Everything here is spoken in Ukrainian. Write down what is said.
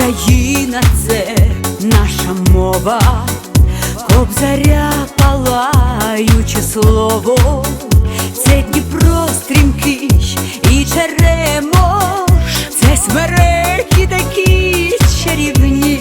Україна це наша мова, кобзаря палаюче слово, це Дніпро стрімкий і черемош, це смереки такі чарівні.